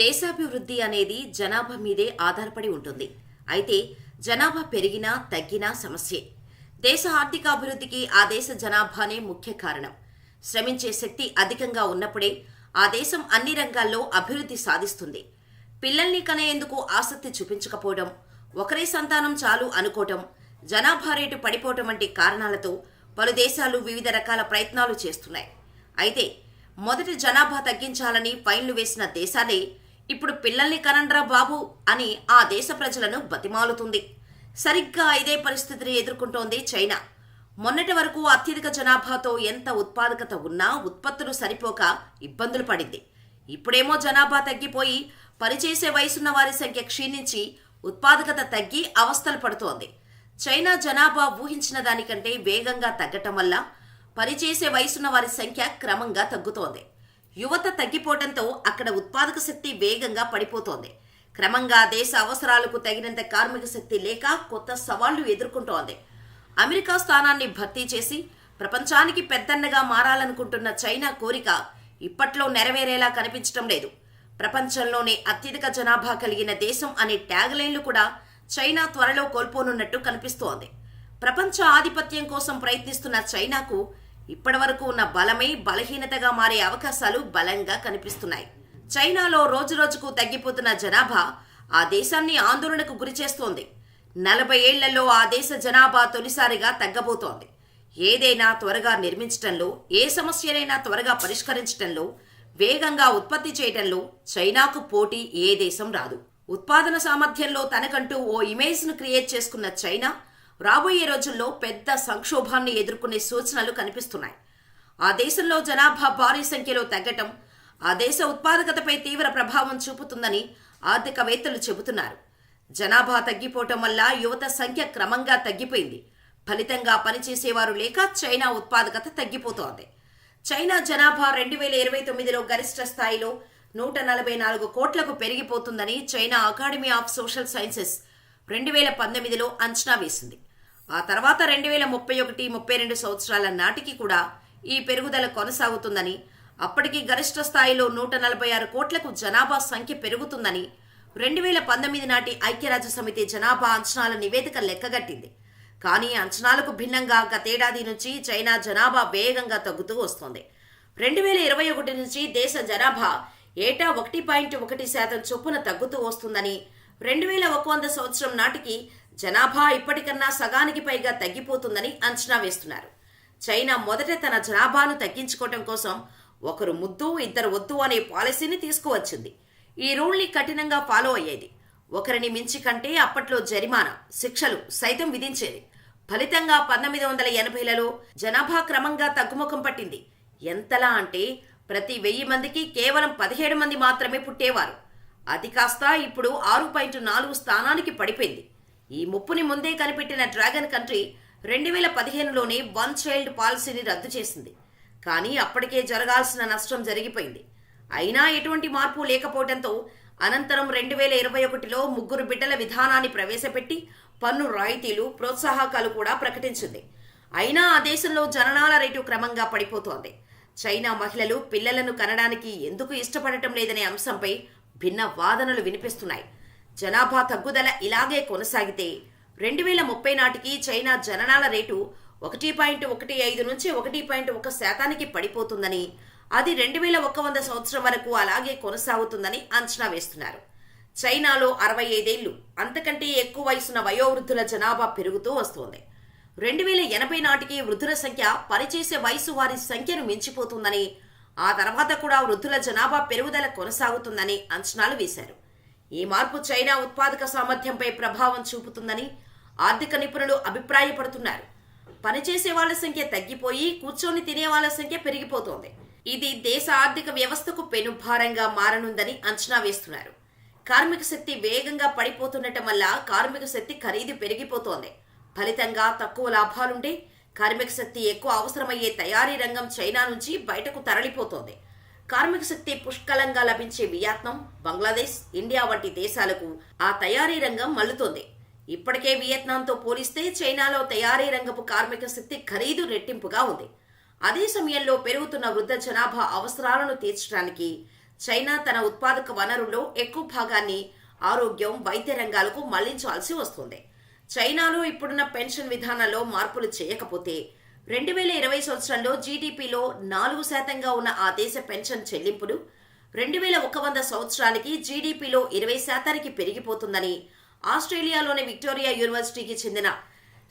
దేశాభివృద్ధి అనేది జనాభా మీదే ఆధారపడి ఉంటుంది. అయితే జనాభా పెరిగినా తగ్గినా సమస్యే. దేశ ఆర్థికాభివృద్ధికి ఆ దేశ జనాభానే ముఖ్య కారణం. శ్రమించే శక్తి అధికంగా ఉన్నప్పుడే ఆ దేశం అన్ని రంగాల్లో అభివృద్ధి సాధిస్తుంది. పిల్లల్ని కనేందుకు ఆసక్తి చూపించకపోవడం ఒకరే సంతానం చాలు అనుకోవటం జనాభా రేటు పడిపోవటం వంటి కారణాలతో పలు దేశాలు వివిధ రకాల ప్రయత్నాలు చేస్తున్నాయి. అయితే మొదటి జనాభా తగ్గించాలని ఫైన్లు వేసిన దేశాలే ఇప్పుడు పిల్లల్ని కనండ్రా బాబు అని ఆ దేశ ప్రజలను బతిమాలుతుంది. సరిగ్గా ఇదే పరిస్థితిని ఎదుర్కొంటోంది చైనా. మొన్నటి వరకు అత్యధిక జనాభాతో ఎంత ఉత్పాదకత ఉన్నా ఉత్పత్తులు సరిపోక ఇబ్బందులు పడింది. ఇప్పుడేమో జనాభా తగ్గిపోయి పనిచేసే వయసున్న వారి సంఖ్య క్షీణించి ఉత్పాదకత తగ్గి అవస్థలు పడుతోంది. చైనా జనాభా ఊహించిన దానికంటే వేగంగా తగ్గటం వల్ల పనిచేసే వయసున్న వారి సంఖ్య క్రమంగా తగ్గుతోంది. యువత తగ్గిపోవడంతో అక్కడ ఉత్పాదక శక్తి వేగంగా పడిపోతోంది. క్రమంగా దేశ అవసరాలకు తగినంత కార్మిక శక్తి లేక కొత్త సవాళ్ళు ఎదుర్కొంటోంది. అమెరికా స్థానాన్ని భర్తీ చేసి ప్రపంచానికి పెద్దన్నగా మారాలనుకుంటున్న చైనా కోరిక ఇప్పట్లో నెరవేరేలా కనిపించడం లేదు. ప్రపంచంలోనే అత్యధిక జనాభా కలిగిన దేశం అనే ట్యాగ్లైన్లు కూడా చైనా త్వరలో కోల్పోనున్నట్టు కనిపిస్తోంది. ప్రపంచ ఆధిపత్యం కోసం ప్రయత్నిస్తున్న చైనాకు ఇప్పటివరకు ఉన్న బలమే బలహీనతగా మారే అవకాశాలు బలంగా కనిపిస్తున్నాయి. చైనాలో రోజురోజుకు తగ్గిపోతున్న జనాభా ఆ దేశాన్ని ఆందోళనకు గురిచేస్తోంది నలభై ఏళ్ళలో ఆ దేశ జనాభా తొలిసారిగా తగ్గబోతోంది. ఏదైనా త్వరగా నిర్మించటంలో ఏ సమస్యనైనా త్వరగా పరిష్కరించటంలో వేగంగా ఉత్పత్తి చేయటంలో చైనాకు పోటీ ఏ దేశం రాదు. ఉత్పాదన సామర్థ్యంలో తనకంటూ ఓ ఇమేజ్ను క్రియేట్ చేసుకున్న చైనా రాబోయే రోజుల్లో పెద్ద సంక్షోభాన్ని ఎదుర్కొనే సూచనలు కనిపిస్తున్నాయి. ఆ దేశంలో జనాభా భారీ సంఖ్యలో తగ్గటం ఆ దేశ ఉత్పాదకతపై తీవ్ర ప్రభావం చూపుతుందని ఆర్థికవేత్తలు చెబుతున్నారు. జనాభా తగ్గిపోవటం వల్ల యువత సంఖ్య క్రమంగా తగ్గిపోయింది. ఫలితంగా పనిచేసేవారు లేక చైనా ఉత్పాదకత తగ్గిపోతోంది. చైనా జనాభా రెండు వేల ఇరవై తొమ్మిదిలో గరిష్ట స్థాయిలో నూట నలభై నాలుగు కోట్లకు పెరిగిపోతుందని China academy of social sciences రెండు వేల పంతొమ్మిదిలో అంచనా వేసింది. ఆ తర్వాత రెండు వేల ముప్పై ఒకటి ముప్పై రెండు సంవత్సరాల నాటికి కూడా ఈ పెరుగుదల కొనసాగుతుందని అప్పటికి గరిష్ట స్థాయిలో నూట నలభై ఆరు కోట్లకు జనాభా సంఖ్య పెరుగుతుందని రెండు వేల పంతొమ్మిది నాటి ఐక్యరాజ్య సమితి జనాభా అంచనాల నివేదిక లెక్కగట్టింది. కానీ అంచనాలకు భిన్నంగా గతేడాది నుంచి చైనా జనాభా వేగంగా తగ్గుతూ వస్తోంది. రెండు వేల ఇరవై ఒకటి నుంచి దేశ జనాభా ఏటా ఒకటి పాయింట్ ఒకటి శాతం చొప్పున తగ్గుతూ వస్తుందని రెండు వేల ఒక వంద సంవత్సరం నాటికి జనాభా ఇప్పటికన్నా సగానికి పైగా తగ్గిపోతుందని అంచనా వేస్తున్నారు. చైనా మొదట తన జనాభాను తగ్గించుకోవటం కోసం ఒకరు ముద్దు ఇద్దరు వద్దు అనే పాలసీని తీసుకువచ్చింది. ఈ రూల్ని కఠినంగా ఫాలో అయ్యేది. ఒకరిని మించి కంటే అప్పట్లో జరిమానా శిక్షలు సైతం విధించేది. ఫలితంగా పంతొమ్మిది వందల ఎనభైలలో జనాభా క్రమంగా తగ్గుముఖం పట్టింది. ఎంతలా అంటే ప్రతి వెయ్యి మందికి కేవలం పదిహేడు మంది మాత్రమే పుట్టేవారు. అది కాస్త ఇప్పుడు ఆరు పాయింట్ నాలుగు స్థానానికి పడిపోయింది. ఈ ముప్పుని ముందే కనిపెట్టిన డ్రాగన్ కంట్రీ రెండు వేల పదిహేనులోనే వన్ చైల్డ్ పాలసీని రద్దు చేసింది. కానీ అప్పటికే జరగాల్సిన నష్టం జరిగిపోయింది. అయినా ఎటువంటి మార్పు లేకపోవడంతో అనంతరం రెండు వేల ఇరవై ఒకటిలో ముగ్గురు బిడ్డల విధానాన్ని ప్రవేశపెట్టి పన్ను రాయితీలు ప్రోత్సాహకాలు కూడా ప్రకటించింది. అయినా ఆ దేశంలో జననాల రేటు క్రమంగా పడిపోతోంది. చైనా మహిళలు పిల్లలను కనడానికి ఎందుకు ఇష్టపడటం లేదనే అంశంపై భిన్న వాదనలు వినిపిస్తున్నాయి. జనాభా తగ్గుదల ఇలాగే కొనసాగితే రెండు వేల ముప్పై నాటికి చైనా జననాల రేటు ఒకటి పాయింట్ ఒకటి ఐదు నుంచి ఒకటి పాయింట్ ఒక శాతానికి పడిపోతుందని అది రెండు వేల ఒక వంద సంవత్సరం వరకు అలాగే కొనసాగుతుందని అంచనా వేస్తున్నారు. చైనాలో అరవై ఐదేళ్ళు అంతకంటే ఎక్కువ వయసున్న వయోవృద్ధుల జనాభా పెరుగుతూ వస్తోంది. రెండు వేల ఎనభై నాటికి వృద్ధుల సంఖ్య పనిచేసే వయసు వారి సంఖ్యను మించిపోతుందని ఆ తర్వాత కూడా వృద్ధుల జనాభా పెరుగుదల కొనసాగుతుందని అంచనాలు వేశారు. ఈ మార్పు చైనా ఉత్పాదక సామర్థ్యంపై ప్రభావం చూపుతుందని ఆర్థిక నిపుణులు అభిప్రాయపడుతున్నారు. పనిచేసే వాళ్ళ సంఖ్య తగ్గిపోయి కూర్చొని తినే వాళ్ళ సంఖ్య పెరిగిపోతోంది. ఇది దేశ ఆర్థిక వ్యవస్థకు పెనుభారంగా మారనుందని అంచనా వేస్తున్నారు. కార్మిక శక్తి వేగంగా పడిపోతుండటం వల్ల కార్మిక శక్తి ఖరీదు పెరిగిపోతోంది. ఫలితంగా తక్కువ లాభాలుండే కార్మిక శక్తి ఎక్కువ అవసరమయ్యే తయారీ రంగం చైనా నుంచి బయటకు తరలిపోతోంది. కార్మిక శక్తి పుష్కలంగా లభించే వియత్నాం బంగ్లాదేశ్ ఇండియా వంటి దేశాలకు ఆ తయారీ రంగం మల్లుతోంది. ఇప్పటికే వియత్నాంతో పోలిస్తే చైనాలో తయారీ రంగపు కార్మిక శక్తి ఖరీదు రెట్టింపుగా ఉంది. అదే సమయంలో పెరుగుతున్న వృద్ధ జనాభా అవసరాలను తీర్చడానికి చైనా తన ఉత్పాదక వనరుల్లో ఎక్కువ భాగాన్ని ఆరోగ్యం వైద్య రంగాలకు మళ్ళించాల్సి వస్తుంది. చైనాలో ఇప్పుడున్న పెన్షన్ విధానంలో మార్పులు చేయకపోతే రెండు వేల ఇరవై సంవత్సరంలో జీడీపీలో నాలుగు శాతంగా ఉన్న ఆ దేశ పెన్షన్ చెల్లింపులు రెండు వేల ఒక వంద సంవత్సరానికి జీడీపీలో ఇరవై శాతానికి పెరిగిపోతుందని ఆస్ట్రేలియాలోని విక్టోరియా యూనివర్సిటీకి చెందిన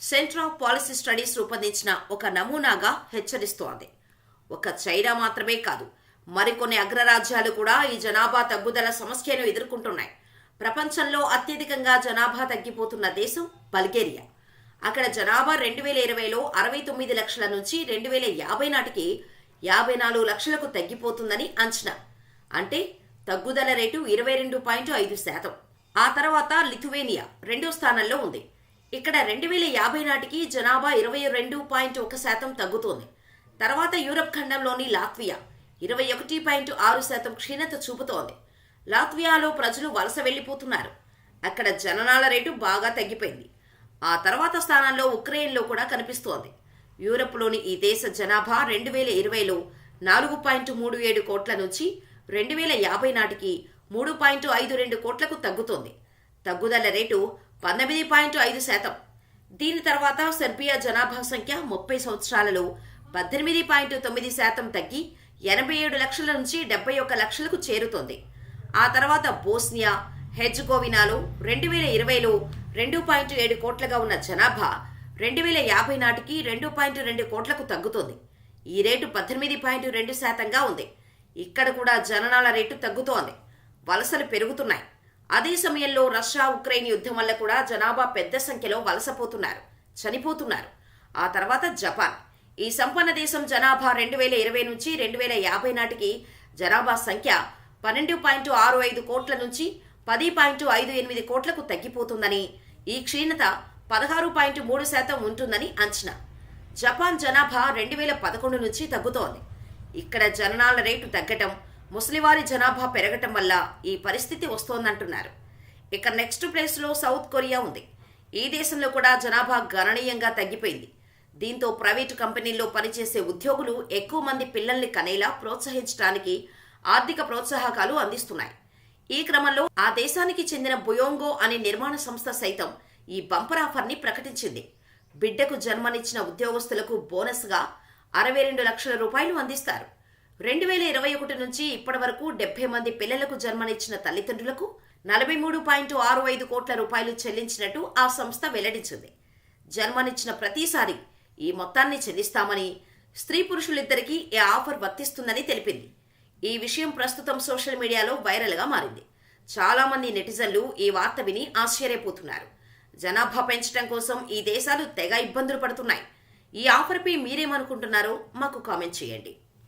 సెంటర్ ఆఫ్ పాలసీ స్టడీస్ రూపొందించిన ఒక నమూనాగా హెచ్చరిస్తోంది. ఒక చైనా మాత్రమే కాదు మరికొన్ని అగ్రరాజ్యాలు కూడా ఈ జనాభా తగ్గుదల సమస్యను ఎదుర్కొంటున్నాయి. ప్రపంచంలో అత్యధికంగా జనాభా తగ్గిపోతున్న దేశం బల్గేరియా. అక్కడ జనాభా రెండు వేల ఇరవైలో అరవై తొమ్మిది లక్షల నుంచి రెండు వేల యాభై నాటికి యాభై నాలుగు లక్షలకు తగ్గిపోతుందని అంచనా. అంటే తగ్గుదల రేటు ఇరవై రెండు పాయింట్ ఐదు శాతం. ఆ తర్వాత లిథువేనియా రెండో స్థానంలో ఉంది. ఇక్కడ రెండు వేల యాభై నాటికి జనాభా ఇరవై రెండు పాయింట్ ఒక శాతం తగ్గుతోంది. తర్వాత యూరప్ ఖండంలోని లాత్వియా ఇరవై ఒకటి పాయింట్ ఆరు శాతం క్షీణత చూపుతోంది. లాత్వియాలో ప్రజలు వలస వెళ్ళిపోతున్నారు. అక్కడ జననాల రేటు బాగా తగ్గిపోయింది. ఆ తర్వాత స్థానంలో ఉక్రెయిన్లో కూడా కనిపిస్తోంది. యూరప్లోని ఈ దేశ జనాభా రెండు వేల ఇరవైలో నాలుగు పాయింట్ మూడు ఏడు కోట్ల నుంచి రెండు వేల యాభై నాటికి మూడు పాయింట్ ఐదు రెండు కోట్లకు తగ్గుతోంది. తగ్గుదల రేటు పంతొమ్మిది పాయింట్ ఐదు శాతం. దీని తర్వాత సెర్బియా జనాభా సంఖ్య ముప్పై సంవత్సరాలలో పద్దెనిమిది పాయింట్ తొమ్మిది శాతం తగ్గి ఎనభై ఏడు లక్షల నుంచి డెబ్బై ఒక్క లక్షలకు చేరుతోంది. ఆ తర్వాత బోస్నియా హెజ్గోవినాలో రెండు వేల ఇరవైలో రెండు పాయింట్ ఏడు కోట్లుగా ఉన్న జనాభా రెండు వేల యాభై నాటికి రెండు పాయింట్ రెండు కోట్లకు తగ్గుతోంది. ఈ రేటు పద్దెనిమిది పాయింట్ రెండు శాతంగా ఉంది. ఇక్కడ కూడా జననాల రేటు తగ్గుతోంది. వలసలు పెరుగుతున్నాయి. అదే సమయంలో రష్యా ఉక్రెయిన్ యుద్ధం వల్ల కూడా జనాభా పెద్ద సంఖ్యలో వలసపోతున్నారు చనిపోతున్నారు. ఆ తర్వాత జపాన్. ఈ సంపన్న దేశం జనాభా రెండు వేల ఇరవై నుంచి రెండు వేల యాభై నాటికి జనాభా సంఖ్య పన్నెండు పాయింట్ ఆరు ఐదు కోట్ల నుంచి పది పాయింట్ ఐదు ఎనిమిది కోట్లకు తగ్గిపోతుందని ఈ క్షీణత పదహారు పాయింట్ మూడు శాతం ఉంటుందని అంచనా. జపాన్ జనాభా రెండు వేల పదకొండు నుంచి తగ్గుతోంది. ఇక్కడ జననాల రేటు తగ్గటం ముసలివారి జనాభా పెరగటం వల్ల ఈ పరిస్థితి వస్తోందంటున్నారు. ఇక నెక్స్ట్ ప్లేస్లో సౌత్ కొరియా ఉంది. ఈ దేశంలో కూడా జనాభా గణనీయంగా తగ్గిపోయింది. దీంతో ప్రైవేటు కంపెనీల్లో పనిచేసే ఉద్యోగులు ఎక్కువ మంది పిల్లల్ని కనేలా ప్రోత్సహించడానికి ఆర్థిక ప్రోత్సాహకాలు అందిస్తున్నాయి. ఈ క్రమంలో ఆ దేశానికి చెందిన బుయోంగో అనే నిర్మాణ సంస్థ సైతం ఈ బంపర్ ఆఫర్ని ప్రకటించింది. బిడ్డకు జన్మనిచ్చిన ఉద్యోగస్తులకు బోనస్గా అరవై రెండు లక్షల రూపాయలు అందిస్తారు. రెండు వేల ఇరవై ఒకటి నుంచి ఇప్పటి వరకు డెబ్బై మంది పిల్లలకు జన్మనిచ్చిన తల్లిదండ్రులకు నలభై మూడు పాయింట్ ఆరు ఐదు కోట్ల రూపాయలు చెల్లించినట్టు ఆ సంస్థ వెల్లడించింది. జన్మనిచ్చిన ప్రతిసారి ఈ మొత్తాన్ని చెల్లిస్తామని స్త్రీ పురుషులిద్దరికీ ఈ ఆఫర్ వర్తిస్తుందని తెలిపింది. ఈ విషయం ప్రస్తుతం సోషల్ మీడియాలో వైరల్గా మారింది. చాలామంది నెటిజన్లు ఈ వార్త విని ఆశ్చర్యపోతున్నారు. జనాభా పెంచడం కోసం ఈ దేశాలు తెగ ఇబ్బందులు పడుతున్నాయి. ఈ ఆఫర్పై మీరేమనుకుంటున్నారో మాకు కామెంట్ చేయండి.